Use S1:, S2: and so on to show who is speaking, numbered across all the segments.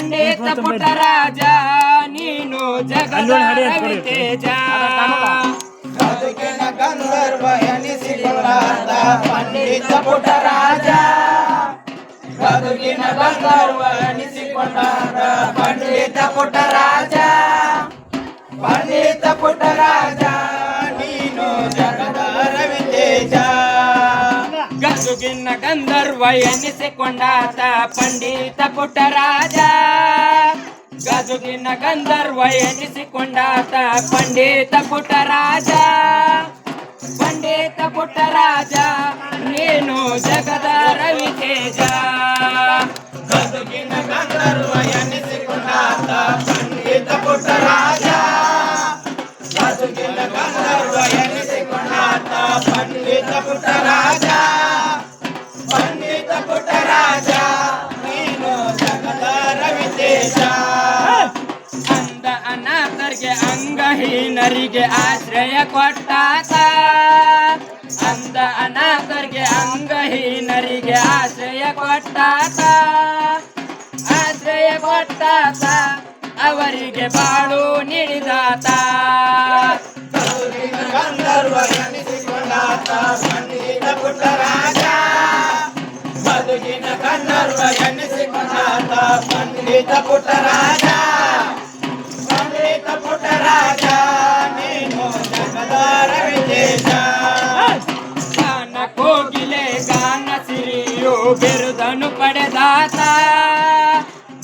S1: ಪಂಡಿತ ಪುಟ್ಟರಾಜ ನೀನು ಜಗದ ರವಿತೇಜ
S2: ಬದುಕಿನ ಗಂಧರ್ವ ಎನಿಸಿಕೊಳ್ಳಾದ ಪಂಡಿತ ಪುಟ್ಟರಾಜ ಬದುಕಿನ ಗಂಧರ್ವ ಎನಿಸಿಕೊಂಡಾದ ಪಂಡಿತ ಪುಟ್ಟರಾಜ ಪಂಡಿತ ಪುಟ್ಟರಾಜ
S1: జగన్నాథ గందర్వయనిసికొండాత పండిత కుటరాజా జగన్నాథ
S2: గందర్వయనిసికొండాత పండిత కుటరాజా పండిత కుటరాజా రేనో జగదా రవికేజా జగన్నాథ గందర్వయనిసికొండాత పండిత కుటరాజా జగన్నాథ గందర్వయనిసికొండాత పండిత
S1: కుటరాజా ಅನಾಥರಿಗೆ ಅಂಗಹೀನರಿಗೆ ಆಶ್ರಯ ಕೊಟ್ಟಾತ ಅಂದ ಅನಾಥರಿಗೆ ಅಂಗಹೀನರಿಗೆ ಆಶ್ರಯ ಕೊಟ್ಟಾತ ಆಶ್ರಯ ಕೊಟ್ಟಾತ ಅವರಿಗೆ ಬಾಳು ನೀಡಿದಾತ
S2: ಗಂಧರ್ವ ಎನಿಸಿಕೊಂಡಾತ ಮಣ್ಣಿನ ಪುಟ್ಟ ರಾಜ ಬದುಕಿನ ಗಂಧರ್ವ ಎನಿಸಿಕೊಂಡಾತ ಪಂಡಿತ
S1: ಪುಟ್ಟ ರಾಜ ಬಿರುದನು ಪಡೆದಾತ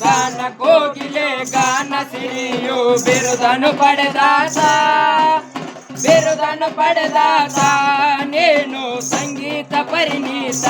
S1: ಗಾನ ಕೋಗಿಲೆ ಗಾನ ಸಿರಿಯು ಬಿರುದನು ಪಡೆದಾತ ಬಿರುದನು ಪಡೆದಾತ ನೀನು ಸಂಗೀತ ಪರಿಣೀತ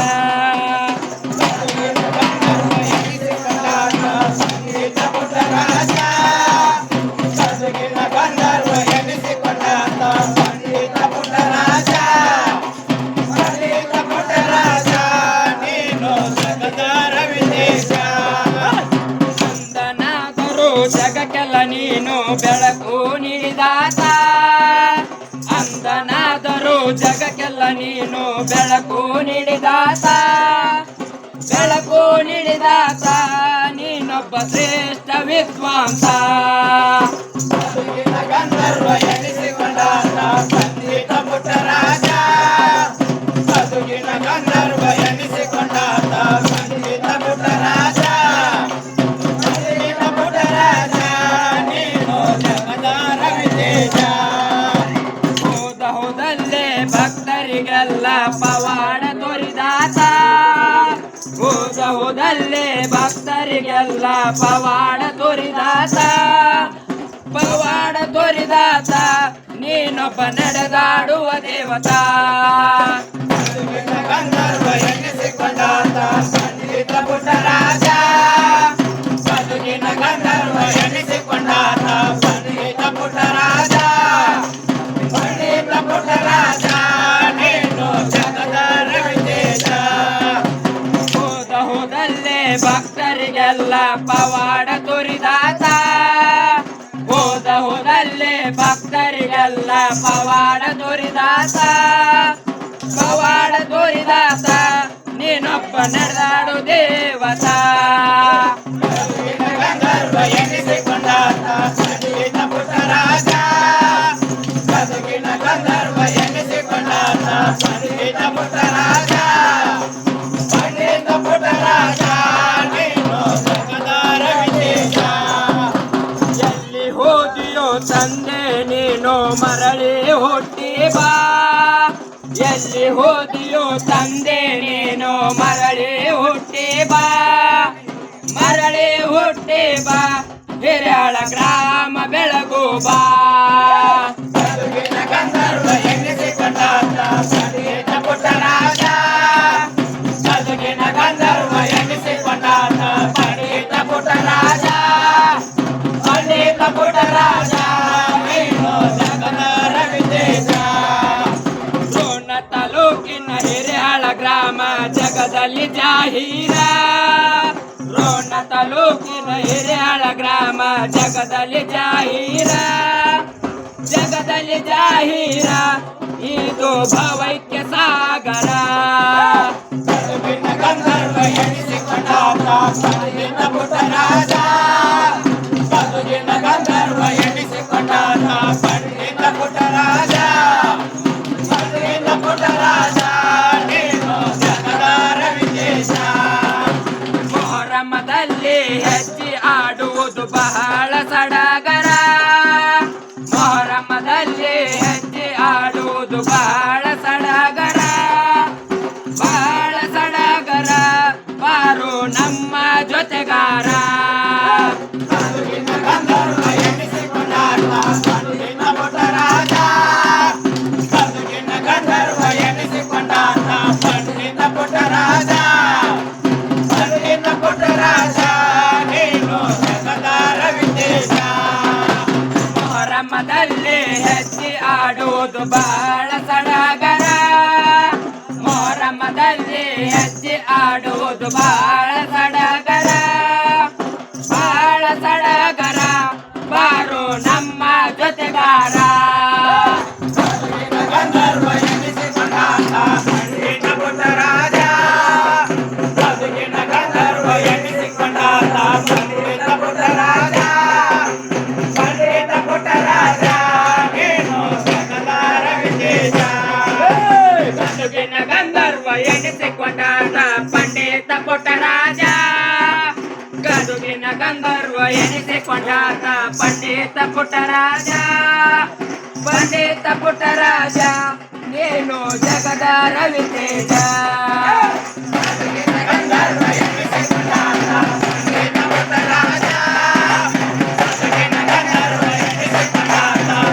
S1: ನೀಡಿದಾತ ಬೆಳಕು ನೀಡಿದಾತ ನೀನೊಬ್ಬ ಶ್ರೇಷ್ಠ ವಿದ್ವಾಂಸ ಭಕ್ತರಿಗೆಲ್ಲ ಪವಾಡ ತೋರಿದಾತ ಪವಾಡ ತೋರಿದಾತ ನೀನೊಬ್ಬ ನಡೆದಾಡುವ ದೇವತಾ ಪವಾಡ ತೋರಿದಾತ ಹೋದ ಹೋದಲ್ಲೇ ಭಕ್ತರಿಗೆಲ್ಲ ಪವಾಡ ತೋರಿದಾತ ಪವಾಡ ತೋರಿದಾತ ನೀನೊಬ್ಬ ನಡೆದಾಡು ದೇವತ
S2: ಗಂಧರ್ವ ಎನಿಸಿಕೊಂಡಾತ
S1: ಪುಟರಾಜ ಹೋದಿಯೋ ತಂದೆ ನೀನು ಮರಳಿ ಹುಟ್ಟಿ ಬಾ ಎಲ್ಲಿ ಹೋದಿಯೋ ತಂದೆ ನೀನು ಮರಳಿ ಹುಟ್ಟಿ ಬಾ ಮರಳಿ ಹುಟ್ಟಿ ಬಾ ಹಿರಿಯಾಳ ಗ್ರಾಮ ಬೆಳಗು ಬಾ चल जाहिरा रोना तलोक नहिरा ग्रामा जगदल
S2: जाहिरा जगदल जाहिरा ये तो
S1: भवै के सागरा ಬಹಳ ಸಡಗರ ಮೊಹರಮದಲ್ಲಿ ಹೆಜ್ಜೆ ಆಡುವುದು ಬಹಳ લચ્છી આડો દુબા జాత పండిత పుట్టరాజా పండిత పుట్టరాజా నేను జగద రవితేజ